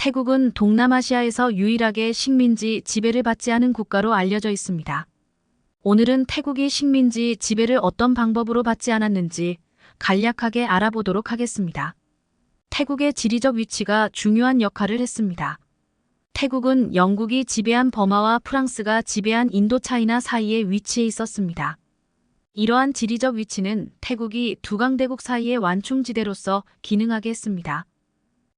태국은 동남아시아에서 유일하게 식민지 지배를 받지 않은 국가로 알려져 있습니다. 오늘은 태국이 식민지 지배를 어떤 방법으로 받지 않았는지 간략하게 알아보도록 하겠습니다. 태국의 지리적 위치가 중요한 역할을 했습니다. 태국은 영국이 지배한 버마와 프랑스가 지배한 인도차이나 사이에 위치해 있었습니다. 이러한 지리적 위치는 태국이 두 강대국 사이의 완충지대로서 기능하게 했습니다.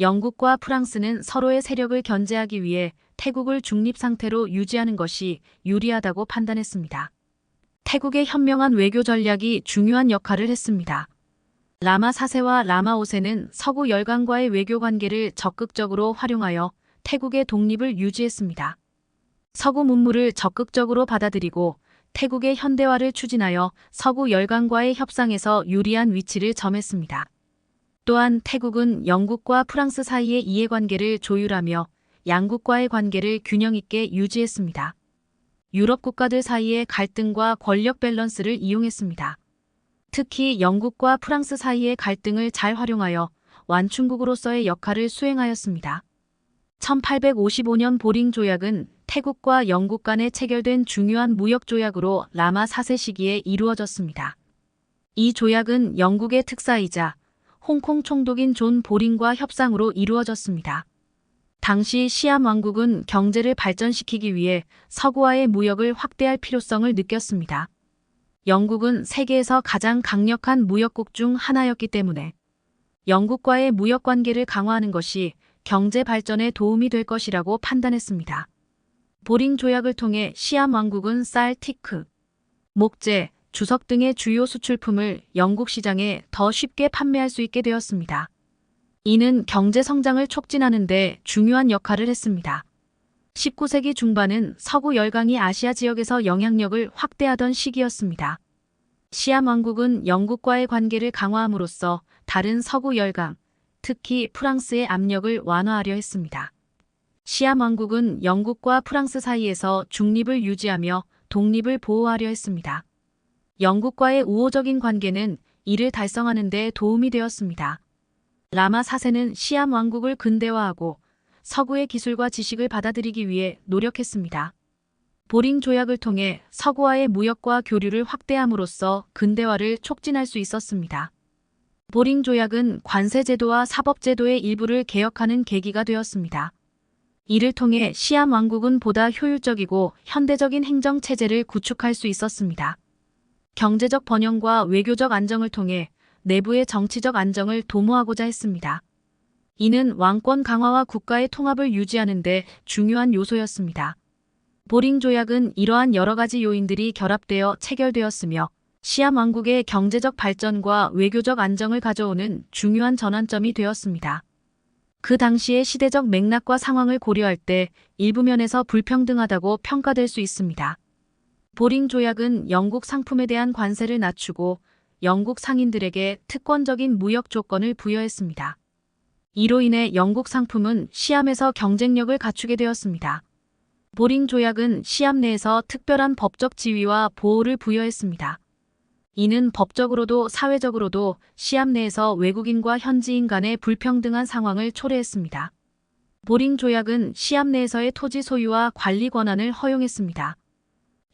영국과 프랑스는 서로의 세력을 견제하기 위해 태국을 중립 상태로 유지하는 것이 유리하다고 판단했습니다. 태국의 현명한 외교 전략이 중요한 역할을 했습니다. 라마 4세와 라마 5세는 서구 열강과의 외교 관계를 적극적으로 활용하여 태국의 독립을 유지했습니다. 서구 문물을 적극적으로 받아들이고 태국의 현대화를 추진하여 서구 열강과의 협상에서 유리한 위치를 점했습니다. 또한 태국은 영국과 프랑스 사이의 이해관계를 조율하며 양국과의 관계를 균형 있게 유지했습니다. 유럽 국가들 사이의 갈등과 권력 밸런스를 이용했습니다. 특히 영국과 프랑스 사이의 갈등을 잘 활용하여 완충국으로서의 역할을 수행하였습니다. 1855년 보링 조약은 태국과 영국 간에 체결된 중요한 무역 조약으로 라마 4세 시기에 이루어졌습니다. 이 조약은 영국의 특사이자 홍콩 총독인 존 보링과 협상으로 이루어졌습니다. 당시 시암 왕국은 경제를 발전시키기 위해 서구와의 무역을 확대할 필요성을 느꼈습니다. 영국은 세계에서 가장 강력한 무역국 중 하나였기 때문에 영국과의 무역 관계를 강화하는 것이 경제 발전에 도움이 될 것이라고 판단했습니다. 보링 조약을 통해 시암 왕국은 쌀, 티크, 목재, 주석 등의 주요 수출품을 영국 시장에 더 쉽게 판매할 수 있게 되었습니다. 이는 경제 성장을 촉진하는 데 중요한 역할을 했습니다. 19세기 중반은 서구 열강이 아시아 지역에서 영향력을 확대하던 시기였습니다. 시암 왕국은 영국과의 관계를 강화함으로써 다른 서구 열강, 특히 프랑스의 압력을 완화하려 했습니다. 시암 왕국은 영국과 프랑스 사이에서 중립을 유지하며 독립을 보호하려 했습니다. 영국과의 우호적인 관계는 이를 달성하는 데 도움이 되었습니다. 라마 4세는 시암 왕국을 근대화하고 서구의 기술과 지식을 받아들이기 위해 노력했습니다. 보링 조약을 통해 서구와의 무역과 교류를 확대함으로써 근대화를 촉진할 수 있었습니다. 보링 조약은 관세제도와 사법제도의 일부를 개혁하는 계기가 되었습니다. 이를 통해 시암 왕국은 보다 효율적이고 현대적인 행정체제를 구축할 수 있었습니다. 경제적 번영과 외교적 안정을 통해 내부의 정치적 안정을 도모하고자 했습니다. 이는 왕권 강화와 국가의 통합을 유지하는 데 중요한 요소였습니다. 보링 조약은 이러한 여러 가지 요인들이 결합되어 체결되었으며 시암 왕국의 경제적 발전과 외교적 안정을 가져오는 중요한 전환점이 되었습니다. 그 당시의 시대적 맥락과 상황을 고려할 때 일부 면에서 불평등하다고 평가될 수 있습니다. 보링 조약은 영국 상품에 대한 관세를 낮추고 영국 상인들에게 특권적인 무역 조건을 부여했습니다. 이로 인해 영국 상품은 시암에서 경쟁력을 갖추게 되었습니다. 보링 조약은 시암 내에서 특별한 법적 지위와 보호를 부여했습니다. 이는 법적으로도 사회적으로도 시암 내에서 외국인과 현지인 간의 불평등한 상황을 초래했습니다. 보링 조약은 시암 내에서의 토지 소유와 관리 권한을 허용했습니다.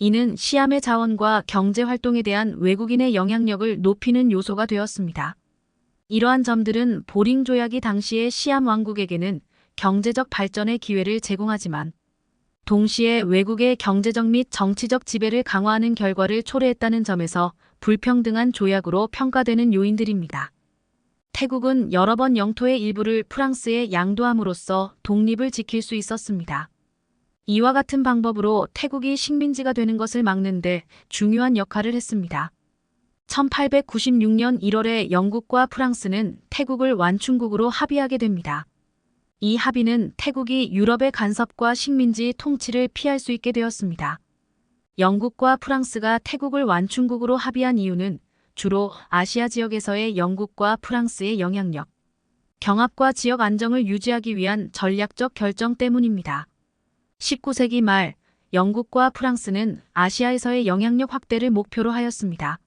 이는 시암의 자원과 경제 활동에 대한 외국인의 영향력을 높이는 요소가 되었습니다. 이러한 점들은 보링 조약이 당시의 시암 왕국에게는 경제적 발전의 기회를 제공하지만 동시에 외국의 경제적 및 정치적 지배를 강화하는 결과를 초래했다는 점에서 불평등한 조약으로 평가되는 요인들입니다. 태국은 여러 번 영토의 일부를 프랑스에 양도함으로써 독립을 지킬 수 있었습니다. 이와 같은 방법으로 태국이 식민지가 되는 것을 막는데 중요한 역할을 했습니다. 1896년 1월에 영국과 프랑스는 태국을 완충국으로 합의하게 됩니다. 이 합의는 태국이 유럽의 간섭과 식민지 통치를 피할 수 있게 되었습니다. 영국과 프랑스가 태국을 완충국으로 합의한 이유는 주로 아시아 지역에서의 영국과 프랑스의 영향력, 경합과 지역 안정을 유지하기 위한 전략적 결정 때문입니다. 19세기 말 영국과 프랑스는 아시아에서의 영향력 확대를 목표로 하였습니다.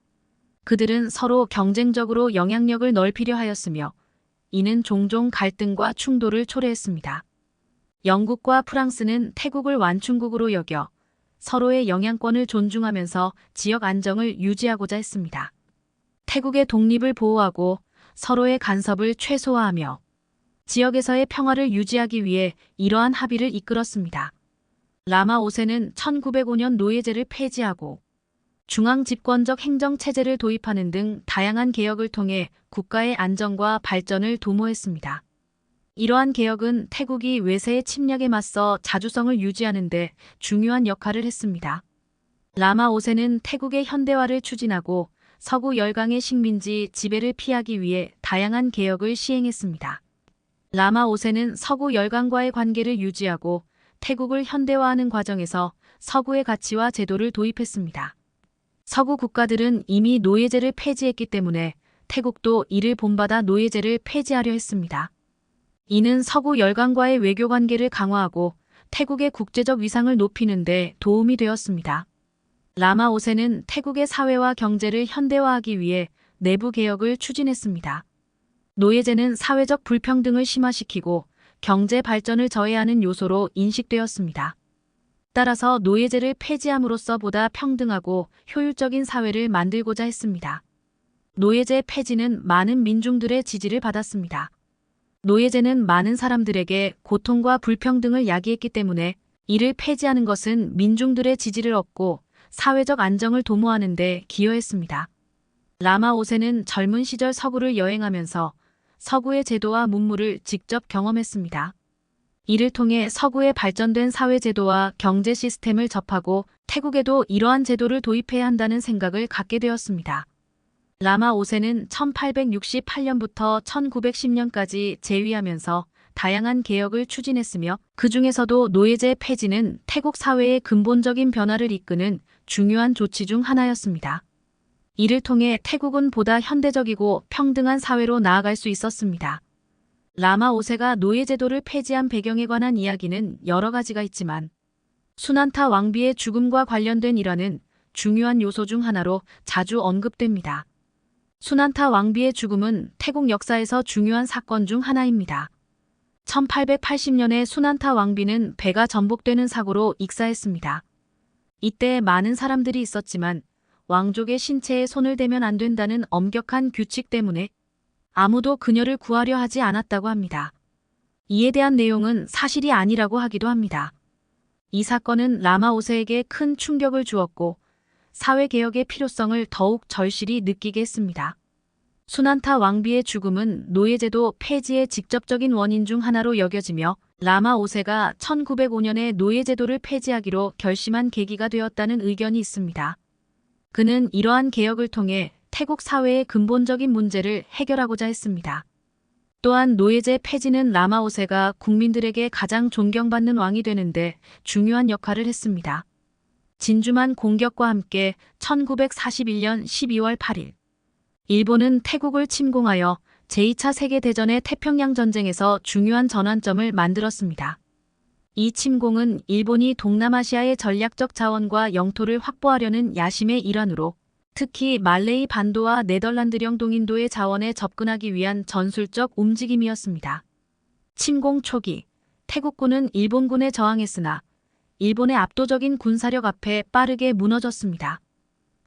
그들은 서로 경쟁적으로 영향력을 넓히려 하였으며 이는 종종 갈등과 충돌을 초래했습니다. 영국과 프랑스는 태국을 완충국으로 여겨 서로의 영향권을 존중하면서 지역 안정을 유지하고자 했습니다. 태국의 독립을 보호하고 서로의 간섭을 최소화하며 지역에서의 평화를 유지하기 위해 이러한 합의를 이끌었습니다. 라마 5세는 1905년 노예제를 폐지하고 중앙 집권적 행정 체제를 도입하는 등 다양한 개혁을 통해 국가의 안정과 발전을 도모했습니다. 이러한 개혁은 태국이 외세의 침략에 맞서 자주성을 유지하는 데 중요한 역할을 했습니다. 라마 5세는 태국의 현대화를 추진하고 서구 열강의 식민지 지배를 피하기 위해 다양한 개혁을 시행했습니다. 라마 5세는 서구 열강과의 관계를 유지하고 태국을 현대화하는 과정에서 서구의 가치와 제도를 도입했습니다. 서구 국가들은 이미 노예제를 폐지했기 때문에 태국도 이를 본받아 노예제를 폐지하려 했습니다. 이는 서구 열강과의 외교 관계를 강화하고 태국의 국제적 위상을 높이는 데 도움이 되었습니다. 라마 5세는 태국의 사회와 경제를 현대화하기 위해 내부 개혁을 추진했습니다. 노예제는 사회적 불평등을 심화시키고 경제 발전을 저해하는 요소로 인식되었습니다. 따라서 노예제를 폐지함으로써 보다 평등하고 효율적인 사회를 만들고자 했습니다. 노예제 폐지는 많은 민중들의 지지를 받았습니다. 노예제는 많은 사람들에게 고통과 불평등을 야기했기 때문에 이를 폐지하는 것은 민중들의 지지를 얻고 사회적 안정을 도모하는 데 기여했습니다. 라마 5세는 젊은 시절 서구를 여행하면서 서구의 제도와 문물을 직접 경험했습니다. 이를 통해 서구의 발전된 사회제도와 경제 시스템을 접하고 태국에도 이러한 제도를 도입해야 한다는 생각을 갖게 되었습니다. 라마 5세는 1868년부터 1910년까지 재위하면서 다양한 개혁을 추진했으며 그 중에서도 노예제 폐지는 태국 사회의 근본적인 변화를 이끄는 중요한 조치 중 하나였습니다. 이를 통해 태국은 보다 현대적이고 평등한 사회로 나아갈 수 있었습니다. 라마 5세가 노예제도를 폐지한 배경에 관한 이야기는 여러 가지가 있지만 수난타 왕비의 죽음과 관련된 일화는 중요한 요소 중 하나로 자주 언급됩니다. 수난타 왕비의 죽음은 태국 역사에서 중요한 사건 중 하나입니다. 1880년에 수난타 왕비는 배가 전복되는 사고로 익사했습니다. 이때 많은 사람들이 있었지만 왕족의 신체에 손을 대면 안 된다는 엄격한 규칙 때문에 아무도 그녀를 구하려 하지 않았다고 합니다. 이에 대한 내용은 사실이 아니라고 하기도 합니다. 이 사건은 라마 5세에게 큰 충격을 주었고 사회개혁의 필요성을 더욱 절실히 느끼게 했습니다. 수난타 왕비의 죽음은 노예제도 폐지의 직접적인 원인 중 하나로 여겨지며 라마 5세가 1905년에 노예제도를 폐지하기로 결심한 계기가 되었다는 의견이 있습니다. 그는 이러한 개혁을 통해 태국 사회의 근본적인 문제를 해결하고자 했습니다. 또한 노예제 폐지는 라마 5세가 국민들에게 가장 존경받는 왕이 되는데 중요한 역할을 했습니다. 진주만 공격과 함께 1941년 12월 8일 일본은 태국을 침공하여 제2차 세계대전의 태평양 전쟁에서 중요한 전환점을 만들었습니다. 이 침공은 일본이 동남아시아의 전략적 자원과 영토를 확보하려는 야심의 일환으로 특히 말레이 반도와 네덜란드령 동인도의 자원에 접근하기 위한 전술적 움직임이었습니다. 침공 초기 태국군은 일본군에 저항했으나 일본의 압도적인 군사력 앞에 빠르게 무너졌습니다.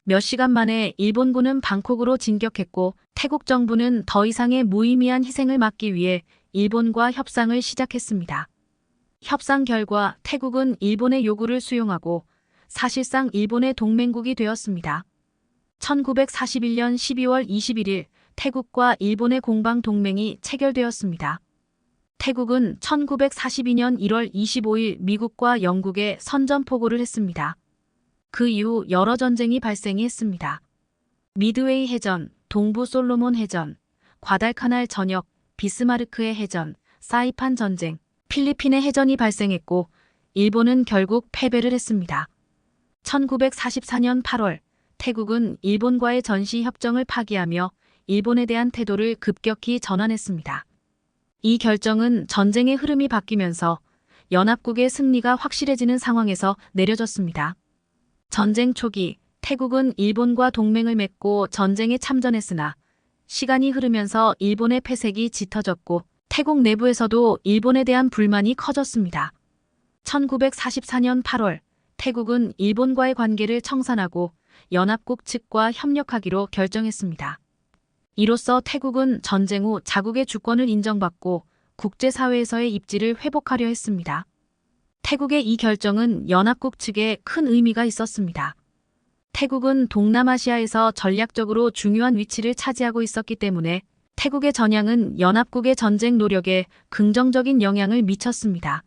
몇 시간 만에 일본군은 방콕으로 진격했고 태국 정부는 더 이상의 무의미한 희생을 막기 위해 일본과 협상을 시작했습니다. 협상 결과 태국은 일본의 요구를 수용하고 사실상 일본의 동맹국이 되었습니다. 1941년 12월 21일 태국과 일본의 공방 동맹이 체결되었습니다. 태국은 1942년 1월 25일 미국과 영국에 선전포고를 했습니다. 그 이후 여러 전쟁이 발생이 했습니다. 미드웨이 해전, 동부 솔로몬 해전, 과달카날 전역, 비스마르크의 해전, 사이판 전쟁, 필리핀의 해전이 발생했고 일본은 결국 패배를 했습니다. 1944년 8월 태국은 일본과의 전시 협정을 파기하며 일본에 대한 태도를 급격히 전환했습니다. 이 결정은 전쟁의 흐름이 바뀌면서 연합국의 승리가 확실해지는 상황에서 내려졌습니다. 전쟁 초기 태국은 일본과 동맹을 맺고 전쟁에 참전했으나 시간이 흐르면서 일본의 패색이 짙어졌고 태국 내부에서도 일본에 대한 불만이 커졌습니다. 1944년 8월 태국은 일본과의 관계를 청산하고 연합국 측과 협력하기로 결정했습니다. 이로써 태국은 전쟁 후 자국의 주권을 인정받고 국제사회에서의 입지를 회복하려 했습니다. 태국의 이 결정은 연합국 측에 큰 의미가 있었습니다. 태국은 동남아시아에서 전략적으로 중요한 위치를 차지하고 있었기 때문에 태국의 전향은 연합국의 전쟁 노력에 긍정적인 영향을 미쳤습니다.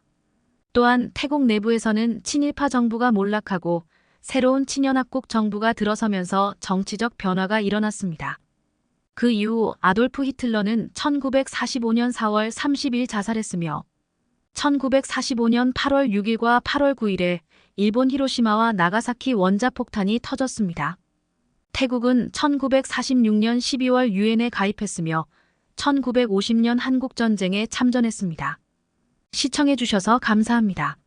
또한 태국 내부에서는 친일파 정부가 몰락하고 새로운 친연합국 정부가 들어서면서 정치적 변화가 일어났습니다. 그 이후 아돌프 히틀러는 1945년 4월 30일 자살했으며 1945년 8월 6일과 8월 9일에 일본 히로시마와 나가사키 원자폭탄이 터졌습니다. 태국은 1946년 12월 유엔에 가입했으며 1950년 한국전쟁에 참전했습니다. 시청해주셔서 감사합니다.